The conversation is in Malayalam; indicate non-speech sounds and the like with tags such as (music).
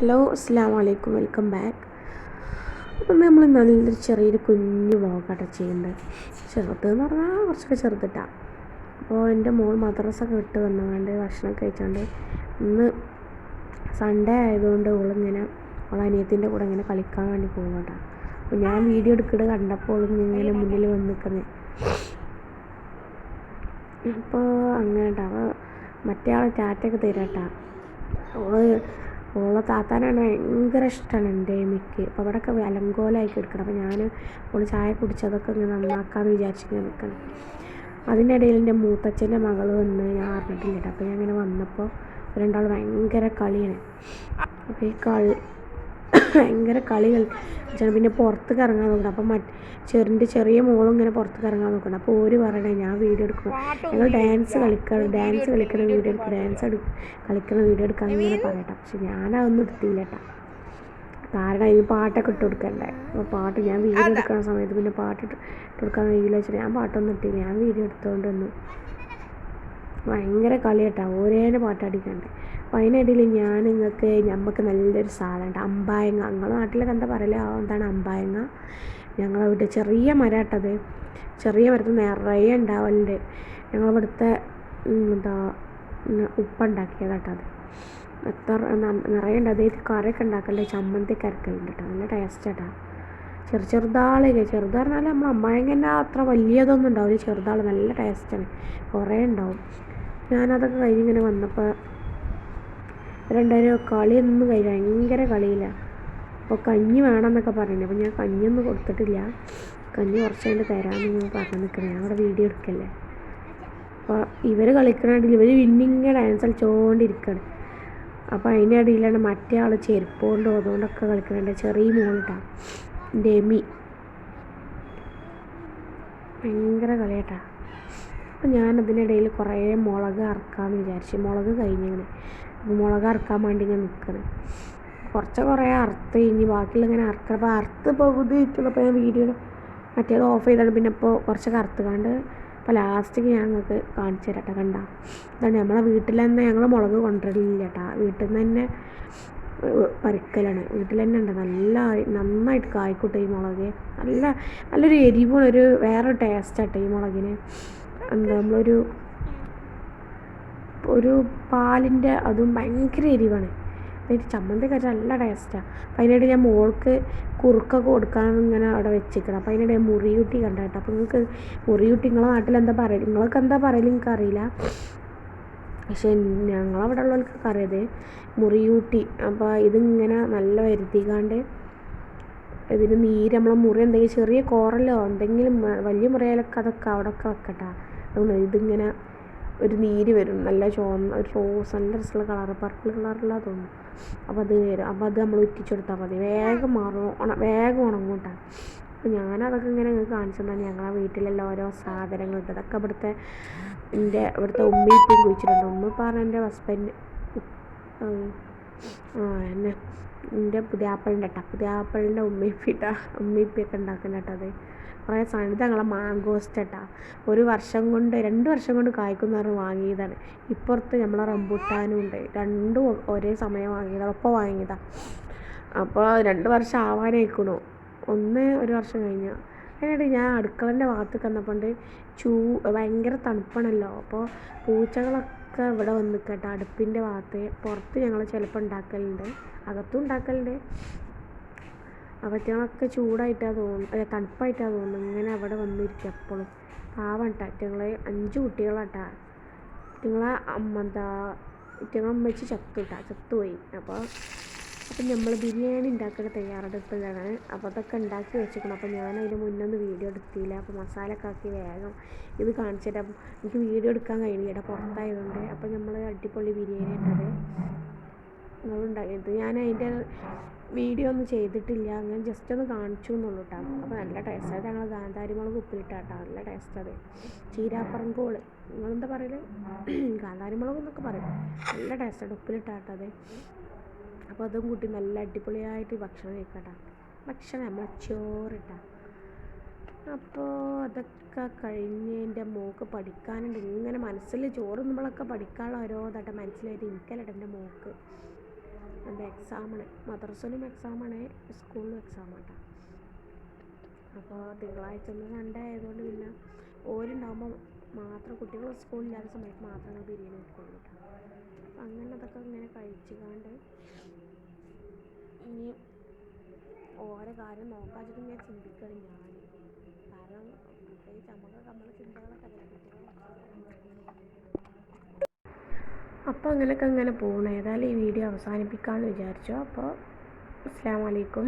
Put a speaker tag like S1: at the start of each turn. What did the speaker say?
S1: ഹലോ അസ്സാം വലൈക്കും വെൽക്കം ബാക്ക്. അപ്പം നമ്മൾ നല്ലൊരു ചെറിയൊരു കുഞ്ഞു വ്ളോഗാട്ടോ ചെയ്യുന്നത്. ചെറുതെന്ന് പറഞ്ഞാൽ കുറച്ചൊക്കെ ചെറുതിട്ടാണ് അപ്പോൾ എന്റെ മോൾ മദ്രസൊക്കെ വിട്ട് വന്നുകൊണ്ട് ഭക്ഷണം കഴിച്ചുകൊണ്ട് ഇന്ന് സൺഡേ ആയതുകൊണ്ട് ഓളിങ്ങനെ ഓൾ അനിയത്തിന്റെ കൂടെ ഇങ്ങനെ കളിക്കാൻ വേണ്ടി പോകും കേട്ടോ അപ്പോൾ ഞാൻ വീഡിയോ എടുക്കുന്നത് കണ്ടപ്പോൾ ഇങ്ങനെ മുന്നിൽ വന്ന് നിൽക്കുന്നത് ഇപ്പോൾ അങ്ങനെ അപ്പോൾ മറ്റേ ആൾ ടാറ്റൊക്കെ തരാട്ടാ. ഓൾ ഓളെ താത്താനാണ് ഭയങ്കര ഇഷ്ടമാണ് എന്റെ മിക്ക് അപ്പോൾ അവിടെയൊക്കെ അലങ്കോലമായി കിടക്കണം. അപ്പോൾ ഞാൻ ഓൾ ചായ കുടിച്ചതൊക്കെ ഇങ്ങനെ നന്നാക്കാമെന്ന് വിചാരിച്ചിങ്ങനെ നിൽക്കണം. അതിനിടയിൽ എന്റെ മൂത്തച്ഛന്റെ മകൾ വന്ന് ഞാൻ അറിഞ്ഞിട്ടില്ല അപ്പോൾ ഞാൻ ഇങ്ങനെ വന്നപ്പോൾ രണ്ടാൾ ഭയങ്കര കളിയാണ്. അപ്പോൾ ഈ കളി ഭയങ്കര കളി കളിച്ചാണ് പിന്നെ പുറത്ത് ഇറങ്ങാൻ നോക്കണം അപ്പം മറ്റ് ചെറിന്റെ ചെറിയ മോളും ഇങ്ങനെ പുറത്ത് ഇറങ്ങാൻ നോക്കണം അപ്പോൾ ഓര് പറയണേ ഞാൻ വീഡിയോ എടുക്കണം ഞങ്ങൾ ഡാൻസ് കളിക്കണം ഡാൻസ് കളിക്കുന്ന വീഡിയോ എടുക്കും. ഡാൻസ് എടു കളിക്കുന്ന വീഡിയോ എടുക്കാൻ ഇങ്ങനെ പറയട്ടെ. പക്ഷെ ഞാനതൊന്നും എടുത്തില്ല കേട്ടോ. കാരണം അതിന് പാട്ടൊക്കെ ഇട്ട് കൊടുക്കണ്ടേ? അപ്പോൾ പാട്ട് ഞാൻ വീഡിയോ എടുക്കുന്ന സമയത്ത് പിന്നെ പാട്ട് ഇട്ട് കൊടുക്കാൻ കഴിയില്ല വെച്ചിട്ട് ഞാൻ പാട്ടൊന്നും ഇട്ടില്ല. ഞാൻ വീഡിയോ എടുത്തുകൊണ്ട് വന്നു. ഭയങ്കര കളി കേട്ടോ ഓരോന്നെ പാട്ടടിക്കണ്ടേ അപ്പോൾ അതിനിടയിൽ ഞാൻ നിങ്ങൾക്ക് നമുക്ക് നല്ലൊരു സാധനമുണ്ട് അമ്പായങ്ങ. ഞങ്ങളുടെ നാട്ടിലൊക്കെ എന്താ പറയൽ? എന്താണ് അമ്പായങ്ങ? ഞങ്ങളവിടെ വീട്ടിൽ ചെറിയ മരം കേട്ടത് ചെറിയ മരത്തിൽ നിറയെ ഉണ്ടാവലുണ്ട് ഞങ്ങളിവിടുത്തെ എന്താ ഉപ്പുണ്ടാക്കിയതാട്ടോ അത്. എത്ര നിറയെ ഉണ്ട് അതായത് കറിയൊക്കെ ഉണ്ടാക്കലുണ്ട് ചമ്മന്തി കരക്കലുണ്ട് കേട്ടോ നല്ല ടേസ്റ്റ് കേട്ടോ ചെറു ചെറുതാളില്ലേ? ചെറുത് പറഞ്ഞാൽ നമ്മൾ അമ്മായങ്ങനെ അത്ര വലിയതൊന്നും ഉണ്ടാവില്ല ചെറുതാൾ നല്ല ടേസ്റ്റാണ്. കുറേ ഉണ്ടാവും ഞാനതൊക്കെ കഴിഞ്ഞിങ്ങനെ വന്നപ്പോൾ രണ്ടുപേരും കളിയൊന്നും കഴിഞ്ഞു ഭയങ്കര കളിയില്ല അപ്പോൾ കഞ്ഞി വേണമെന്നൊക്കെ പറഞ്ഞു അപ്പോൾ ഞാൻ കഞ്ഞിയൊന്നും കൊടുത്തിട്ടില്ല. കഞ്ഞി കുറച്ച് കഴിഞ്ഞ് തരാമെന്ന് ഞാൻ പറഞ്ഞു നിൽക്കുന്നത് ഞാൻ അവിടെ വീഡിയോ എടുക്കല്ലേ? അപ്പോൾ ഇവർ കളിക്കണമെങ്കിൽ ഇവർ വിന്നിങ്ങനെ ഡാൻസ് കളിച്ചുകൊണ്ടിരിക്കുകയാണ് അപ്പോൾ അതിന്റെ ഇടയിലാണ് മറ്റേ ആൾ ചെരുപ്പ് കൊണ്ടോ അതുകൊണ്ടൊക്കെ കളിക്കുന്നുണ്ട് ചെറിയ മോളിട്ടാ. ഡെമി. ഭയങ്കര കളിയാട്ടാ. അപ്പം ഞാനതിനിടയിൽ കുറേ മുളക് അറക്കാമെന്ന് വിചാരിച്ചു. മുളക് കഴിഞ്ഞിങ്ങനെ. മുളക് അറക്കാൻ വേണ്ടി ഇങ്ങനെ നിൽക്കണം കുറച്ച് കുറേ അറുത്ത് ഇനി ബാക്കിയുള്ള ഇങ്ങനെ അറക്കണം. അപ്പോൾ അറുത്ത് പകുതി ഇട്ടുള്ളപ്പോൾ ഞാൻ വീഡിയോ മറ്റേത് ഓഫ് ചെയ്താണ് പിന്നെ ഇപ്പോൾ കുറച്ചൊക്കെ അറുത്ത് കണ്ട് അപ്പോൾ ലാസ്റ്റ് ഞാൻ നിങ്ങൾക്ക് കാണിച്ചു തരാം കേട്ടോ കണ്ട? അതാണ് നമ്മളെ വീട്ടിൽ തന്നെ ഞങ്ങൾ മുളക് കൊണ്ടുവരില്ല കേട്ടോ വീട്ടിൽ നിന്ന് തന്നെ പറിക്കലാണ്. വീട്ടിൽ തന്നെ ഉണ്ട്. നല്ല നന്നായിട്ട് കായ്ക്കോട്ടെ ഈ മുളക്. നല്ല നല്ലൊരു എരിവും ഒരു വേറെ ആട്ടെ ഈ മുളകിന്. എന്താ നമ്മളൊരു ഒരു പാലിന്റെ അതും ഭയങ്കര എരിവാണ്. എനിക്ക് ചമ്മന്തി കഴിച്ചാൽ നല്ല ടേസ്റ്റാണ് അപ്പം അതിനിടെ ഞാൻ മോൾക്ക് കുറുക്കൊക്കെ കൊടുക്കാൻ ഇങ്ങനെ അവിടെ വെച്ചിരിക്കണം അപ്പം അതിനിടെ മുറിയൂട്ടി കണ്ട കേട്ടോ. അപ്പം നിങ്ങൾക്ക് മുറിയൂട്ടി നിങ്ങളെ നാട്ടിൽ എന്താ പറയുക നിങ്ങൾക്ക് എന്താ പറയൽ എനിക്ക് അറിയില്ല. പക്ഷേ ഞങ്ങളവിടെ ഉള്ളവർക്കൊക്കെ അറിയത് മുറിയൂട്ടി. അപ്പോൾ ഇതിങ്ങനെ നല്ല വരുത്തിക്കാണ്ട് ഇതിന് നീര് നമ്മളെ മുറി എന്തെങ്കിലും ചെറിയ കോറലോ എന്തെങ്കിലും വലിയ മുറിയാലൊക്കെ അതൊക്കെ അവിടെയൊക്കെ വെക്കട്ടെ. ഇതിങ്ങനെ ഒരു നീര് വരും. നല്ല ചുവന്ന ഒരു റോസ് നല്ല രസമുള്ള കളറ് പർപ്പിൾ കളറുള്ള തോന്നുന്നു അപ്പോൾ അത് വരും. അപ്പോൾ അത് നമ്മൾ ഉറ്റിച്ചെടുത്താൽ മതി. വേഗം മാറും ഉണ വേഗം ഉണങ്ങും കേട്ടോ. അപ്പോൾ ഞാനതൊക്കെ ഇങ്ങനെ നിങ്ങൾക്ക് കാണിച്ചു തന്നെ. ഞങ്ങളെ വീട്ടിലുള്ള ഓരോ സാധനങ്ങളുണ്ട് അതൊക്കെ ഇവിടുത്തെ എന്റെ ഇവിടുത്തെ ഉമ്മയിപ്പം കുഴിച്ചിട്ടുണ്ട്. ഉമ്മ പറഞ്ഞ എന്റെ ഹസ്ബൻഡ് ആ എന്നെ എന്റെ പുതിയാപ്പിളിന്റെ കേട്ടോ പുതിയാപ്പിളിന്റെ ഉമ്മയിപ്പിട്ട ഉമ്മയിപ്പിയൊക്കെ ഉണ്ടാക്കുന്ന കേട്ടോ അത്. കുറേ സാധനം ഇത് ഞങ്ങളെ മാങ്കോസ്റ്റ് ഒരു വർഷം കൊണ്ട് രണ്ട് വർഷം കൊണ്ട് കായ്ക്കുന്ന പറഞ്ഞ് വാങ്ങിയതാണ്. ഇപ്പുറത്ത് നമ്മളെ റംബുട്ടാനും ഉണ്ട്. രണ്ടും ഒരേ സമയം വാങ്ങിയതാണ്. ഒപ്പം വാങ്ങിയതാണ് അപ്പോൾ രണ്ട് വർഷം ആവാനായിക്കണു. ഒന്ന് ഒരു വർഷം കഴിഞ്ഞ. അതിനിടെ ഞാൻ അടുക്കളന്റെ ഭാഗത്ത് കന്നപ്പോണ്ട് ചൂ ഭയങ്കര തണുപ്പാണല്ലോ. അപ്പോൾ പൂച്ചകളൊക്കെ ഇവിടെ വന്ന് കേട്ടോ അടുപ്പിന്റെ ഭാഗത്ത്. പുറത്ത് ഞങ്ങൾ ചിലപ്പോൾ ഉണ്ടാക്കലുണ്ട്. അകത്തും ഉണ്ടാക്കലുണ്ട്. അവറ്റങ്ങളൊക്കെ ചൂടായിട്ടാണ് തോന്നുന്നത് അല്ല തണുപ്പായിട്ടാണ് തോന്നുന്നത് ഇങ്ങനെ അവിടെ വന്നിരിക്കും എപ്പോഴും. പാവം കേട്ടോ അഞ്ച് കുട്ടികളാട്ടാ. ഇറ്റങ്ങളെ അമ്മ എന്താ ഇറ്റങ്ങളെ അമ്മച്ച് ചത്തു കേട്ടോ ചത്തുപോയി. അപ്പോൾ അപ്പം നമ്മൾ ബിരിയാണി ഉണ്ടാക്കുന്ന തയ്യാറെടുപ്പിലാണ് അപ്പോൾ അതൊക്കെ ഉണ്ടാക്കി വെച്ചിരിക്കണം അപ്പോൾ ഞാൻ അതിന് മുന്നൊന്ന് വീഡിയോ എടുത്തില്ല. അപ്പോൾ മസാല ഒക്കെ ആക്കി വേഗം ഇത് കാണിച്ചിട്ട് എനിക്ക് വീഡിയോ എടുക്കാൻ കഴിയില്ല. പുറത്തായതുകൊണ്ട്. അപ്പോൾ നമ്മൾ അടിപൊളി ബിരിയാണി ഇട്ടത് നിങ്ങളുണ്ടാക്കിയത് ഞാൻ അതിന്റെ വീഡിയോ ഒന്നും ചെയ്തിട്ടില്ല. അങ്ങനെ ജസ്റ്റ് ഒന്ന് കാണിച്ചു എന്നുള്ളൂ കേട്ടോ അപ്പോൾ നല്ല ടേസ്റ്റ് അത് ഞങ്ങൾ ഗാന്ധാരി മുളക് ഉപ്പിലിട്ടാട്ടോ നല്ല ടേസ്റ്റ് അത്. ചീരാപ്പറങ്കോൾ. നിങ്ങളെന്താ പറയൽ? (clears throat) ഗാന്ധാരി മുളക് എന്നൊക്കെ പറയും നല്ല ടേസ്റ്റാണ് ഉപ്പിലിട്ടാട്ടോ അത്. അപ്പോൾ അതും കൂട്ടി നല്ല അടിപൊളിയായിട്ട് ഭക്ഷണം കഴിക്കട്ടോ. ഭക്ഷണം നമ്മൾ ചോറിട്ടാ. അപ്പോൾ അതൊക്കെ കഴിഞ്ഞ് എന്റെ മോക്ക് പഠിക്കാനുണ്ട്. ഇങ്ങനെ മനസ്സിൽ ചോറ് നമ്മളൊക്കെ പഠിക്കാനുള്ള ഓരോ തട്ട മനസ്സിലായിട്ട് ഇരിക്കലട്ടോ എന്റെ മോക്ക്. എന്താ എക്സാമാണ്. മദ്രസയിലും എക്സാമാണ്. സ്കൂളിലും എക്സാമാണ് അപ്പോൾ തിങ്കളാഴ്ച ഒന്ന് സൺഡേ ആയതുകൊണ്ട് പിന്നെ ഓരുണ്ടാകുമ്പോൾ മാത്രം കുട്ടികൾ സ്കൂളില്ലാത്ത സമയത്ത് മാത്രം ഞങ്ങൾ ബിരിയാണി വെക്കുള്ളൂ കേട്ടോ. അപ്പം അങ്ങനെ അതൊക്കെ ഇങ്ങനെ കഴിച്ചുകൊണ്ട് ഇനി ഓരോ കാര്യം നോക്കാച്ചിട്ട് ഞാൻ ചിന്തിക്കണം ഞാൻ. കാരണം പ്രത്യേകിച്ച് നമുക്ക് നമ്മളെ ചിന്തകളൊക്കെ അല്ലേ കുട്ടികളെ അപ്പോൾ അങ്ങനെയൊക്കെ അങ്ങനെ പോകണം ഏതായാലും ഈ വീഡിയോ അവസാനിപ്പിക്കാമെന്ന് വിചാരിച്ചു. അപ്പോൾ അസ്സാം വലൈക്കും